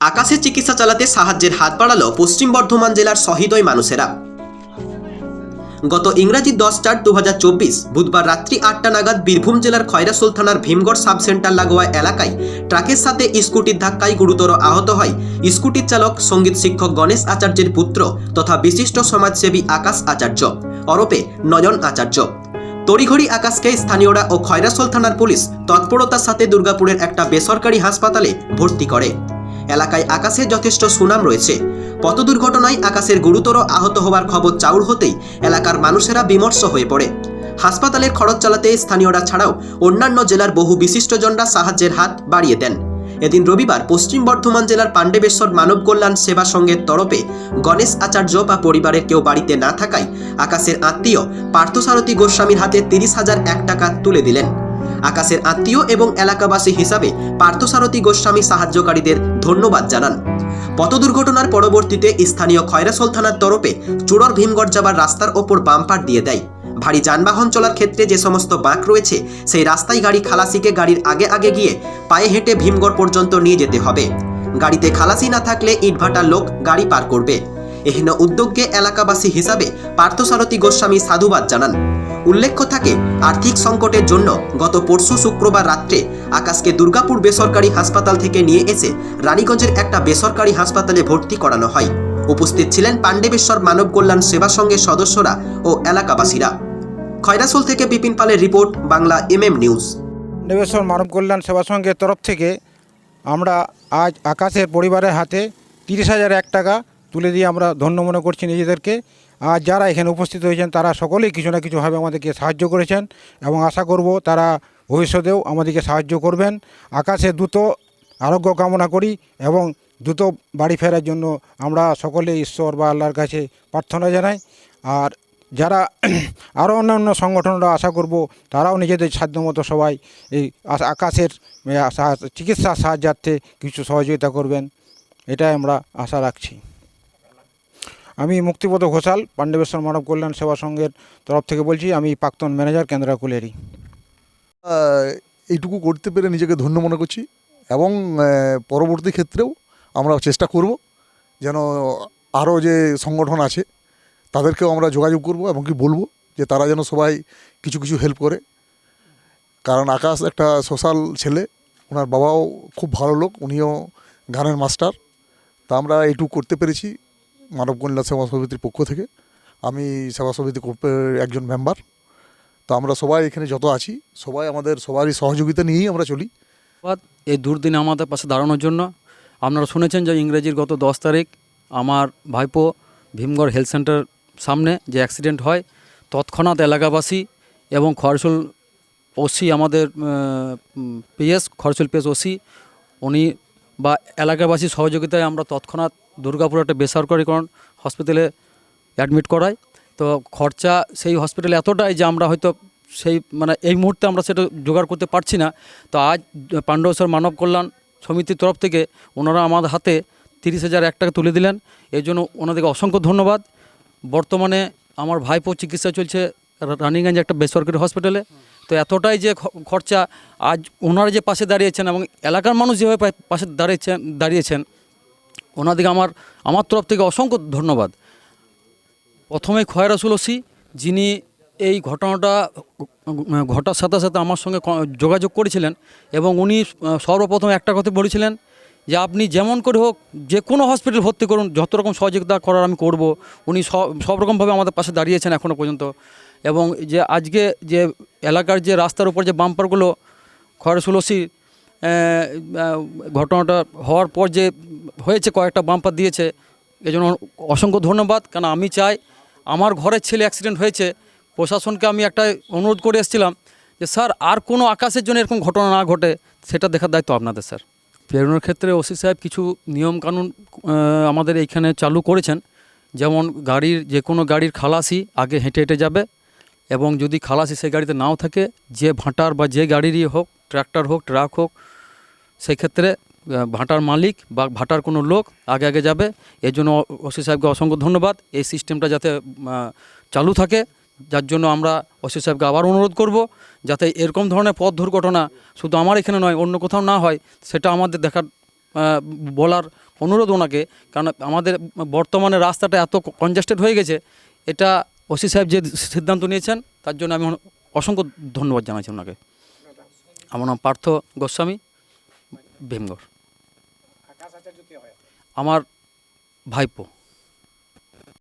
আকাশে চিকিৎসা চালাতে সাহায্যের হাত বাড়ালো পশ্চিম বর্ধমান জেলার সহৃদয় মানুষেরা। গত ইংরাজি দশ চার দু বুধবার রাত্রি আটটা নাগাদ বীরভূম জেলার খয়রাসোল থানার ভীমগড় সাব সেন্টার লাগোয়া এলাকায় ট্রাকের সাথে স্কুটির ধাক্কায় গুরুতর আহত হয়। স্কুটির চালক, সংগীত শিক্ষক গণেশ আচার্যের পুত্র তথা বিশিষ্ট সমাজসেবী আকাশ আচার্য, অরপে নয়ন আচার্য। তড়িঘড়ি আকাশকে স্থানীয়রা ও খয়রাসোল থানার পুলিশ তৎপরতার সাথে দুর্গাপুরের একটা বেসরকারি হাসপাতালে ভর্তি করে। এলাকায় আকাশের যথেষ্ট সুনাম রয়েছে। পথ দুর্ঘটনায় আকাশের গুরুতর আহত হওয়ার খবর চাউর হতেই এলাকার মানুষেরা বিমর্ষ হয়ে পড়ে। হাসপাতালের খরচ চালাতে স্থানীয়রা ছাড়াও অন্যান্য জেলার বহু বিশিষ্টজনরা সাহায্যের হাত বাড়িয়ে দেন। এদিন রবিবার পশ্চিম বর্ধমান জেলার পাণ্ডবেশ্বর মানব কল্যাণ সেবা সংঘের তরফে গণেশ আচার্য বা পরিবারের কেউ বাড়িতে না থাকায় আকাশের আত্মীয় পার্থসারথী গোস্বামীর হাতে তিরিশ হাজার এক টাকা তুলে দিলেন। আকাশের আত্মীয় এবং এলাকাবাসী হিসাবে পার্থসারথী গোস্বামী সাহায্যকারীদের ধন্যবাদ জানান। পথ দুর্ঘটনার পরবর্তীতে স্থানীয় খয়রাসোল থানার তরফে চুড়র ভীমগড় যাবার রাস্তার ওপর বাম্পার দিয়ে দেয়। ভারী যানবাহন চলার ক্ষেত্রে যে সমস্ত বাঁক রয়েছে, সেই রাস্তায় গাড়ি খালাসিকে গাড়ির আগে আগে গিয়ে পায়ে হেঁটে ভীমগড় পর্যন্ত নিয়ে যেতে হবে। গাড়িতে খালাসি না থাকলে ইটভাটার লোক গাড়ি পার করবে। এহেন উদ্যোগকে এলাকাবাসী হিসাবে পার্থসারথী গোস্বামী সাধুবাদ জানান। উল্লেখ্য থাকে, আর্থিক সংকটের জন্য গত পরশু শুক্রবার রাত্রে আকাশকে দুর্গাপুর বেসরকারি হাসপাতাল থেকে নিয়ে এসে রানীগঞ্জের একটা বেসরকারি হাসপাতালে ভর্তি করানো হয়। উপস্থিত ছিলেন পাণ্ডবেশ্বর মানব কল্যাণ সেবা সংঘের সদস্যরা ও এলাকাবাসীরা। খয়রাসোল থেকে বিপিন পালের রিপোর্ট, বাংলা এমএম নিউজ। দেবেশ্বর মানব কল্যাণ সেবা সংঘের তরফ থেকে আমরা আজ আকাশের পরিবারের হাতে তিরিশ হাজার এক টাকা তুলে দিয়ে আমরা ধন্য মনে করছি নিজেদেরকে। আর যারা এখানে উপস্থিত হয়েছেন, তারা সকলেই কিছু না কিছুভাবে আমাদেরকে সাহায্য করেছেন এবং আশা করব তারা ভবিষ্যতেও আমাদেরকে সাহায্য করবেন। আকাশে দ্রুত আরোগ্য কামনা করি এবং দ্রুত বাড়ি ফেরার জন্য আমরা সকলে ঈশ্বর বা আল্লাহর কাছে প্রার্থনা জানাই। আর যারা আরও অন্যান্য সংগঠনরা আশা করব, তারাও নিজেদের সাধ্যমতো সবাই এই আকাশের চিকিৎসা সাহায্যার্থে কিছু সহযোগিতা করবেন। এটাই আমরা আশা রাখছি। আমি মুক্তিপদ ঘোষাল, পাণ্ডবেশ্বর মানব কল্যাণ সেবা সংঘের তরফ থেকে বলছি, আমি প্রাক্তন ম্যানেজার কেন্দ্রা কুলেরি এইটুকু করতে পেরে নিজেকে ধন্য মনে করছি এবং পরবর্তী ক্ষেত্রেও আমরা চেষ্টা করব যেন আরও যে সংগঠন আছে তাদেরকেও আমরা যোগাযোগ করব এবং কি বলব যে তারা যেন সবাই কিছু কিছু হেল্প করে। কারণ আকাশ একটা সোশ্যাল ছেলে, ওনার বাবাও খুব ভালো লোক, উনিও গানের মাস্টার। তা আমরা এইটুকু করতে পেরেছি। মানব কল্যাণ সেবা সমিতির পক্ষ থেকে। আমি সেবা সমিতি কর্পে- একজন মেম্বার তো আমরা সবাই এখানে যত আছি, সবাই আমাদের সবারই সহযোগিতা নিয়েই আমরা চলি। এই দুর্দিনে আমাদের পাশে দাঁড়ানোর জন্য। আপনারা শুনেছেন যে ইংরেজির গত দশ তারিখ আমার ভাইপো ভীমগড় হেলথ সেন্টার সামনে যে অ্যাক্সিডেন্ট হয়, তৎক্ষণাৎ এলাকাবাসী এবং খরচুল ওসি আমাদের পিএস খরচুল পিএস ওসি, উনি বা এলাকাবাসীর সহযোগিতায় আমরা তৎক্ষণাৎ দুর্গাপুর একটা বেসরকারিকরণ হসপিটালে অ্যাডমিট করাই তো খরচা সেই হসপিটালে এতটাই যে আমরা হয়তো সেই মানে এই মুহূর্তে আমরা সেটা জোগাড় করতে পারছি না। তো আজ পাণ্ডবেশ্বর মানব কল্যাণ সমিতির তরফ থেকে ওনারা আমাদের হাতে তিরিশ হাজার এক টাকা তুলে দিলেন। এই জন্য ওনাদেরকে অসংখ্য ধন্যবাদ। বর্তমানে আমার ভাইপো চিকিৎসা চলছে রানিগঞ্জ একটা বেসরকারি হসপিটালে তো এতটাই যে খরচা আজ ওনারা যে পাশে দাঁড়িয়েছেন এবং এলাকার মানুষ যেভাবে পাশে দাঁড়িয়েছেন দাঁড়িয়েছেন ওনাদেরকে আমার আমার তরফ থেকে অসংখ্য ধন্যবাদ। প্রথমে খয়রা সুলসি যিনি এই ঘটনাটা ঘটার সাথে সাথে আমার সঙ্গে যোগাযোগ করেছিলেন এবং উনি সর্বপ্রথম একটা কথা বলেছিলেন যে আপনি যেমন করে হোক যে কোনো হসপিটাল ভর্তি করুন, যত রকম সহযোগিতা করার আমি করব। উনি সব রকমভাবে আমাদের পাশে দাঁড়িয়েছেন এখনও পর্যন্ত। এবং যে আজকে যে এলাকার যে রাস্তার উপর যে বাম্পারগুলো খয়রা সুলসি ঘটনাটা হওয়ার পর যে হয়েছে, কয়েকটা বাম্পার দিয়েছে এই জন্য অসংখ্য ধন্যবাদ। কারণ আমি চাই আমার ঘরের ছেলে অ্যাক্সিডেন্ট হয়েছে, প্রশাসনকে আমি একটা অনুরোধ করে এসেছিলাম যে, স্যার, আর কোনো আকাশের জন্য এরকম ঘটনা না ঘটে, সেটা দেখার দায়িত্ব আপনাদের, স্যার। প্রেরণার ক্ষেত্রে ওসি সাহেব কিছু নিয়মকানুন আমাদের এইখানে চালু করেছেন। যেমন গাড়ির যে কোনো গাড়ির খালাসি আগে হেঁটে হেঁটে যাবে এবং যদি খালাসি সেই গাড়িতে নাও থাকে যে ভাঁটার বা যে গাড়িরই হোক ট্র্যাক্টর হোক ট্রাক হোক সেই ক্ষেত্রে আহ, ভাটার মালিক বা ভাঁটার কোনো লোক আগে আগে যাবে। এর জন্য ওসি সাহেবকে অসংখ্য ধন্যবাদ। এই সিস্টেমটা যাতে চালু থাকে যার জন্য আমরা ওসি সাহেবকে আবার অনুরোধ করব যাতে এরকম ধরনের পথ দুর্ঘটনা শুধু আমার এখানে নয় অন্য কোথাও না হয় সেটা আমাদের দেখার বলার অনুরোধ ওনাকে। কারণ আমাদের বর্তমানে রাস্তাটা এত কনজেস্টেড হয়ে গেছে এটা ওসি সাহেব যে সিদ্ধান্ত নিয়েছেন, তার জন্য আমি অসংখ্য ধন্যবাদ জানাচ্ছি ওনাকে। আমার নাম পার্থ গোস্বামী, ভীমগড়। আমার ভাইপো।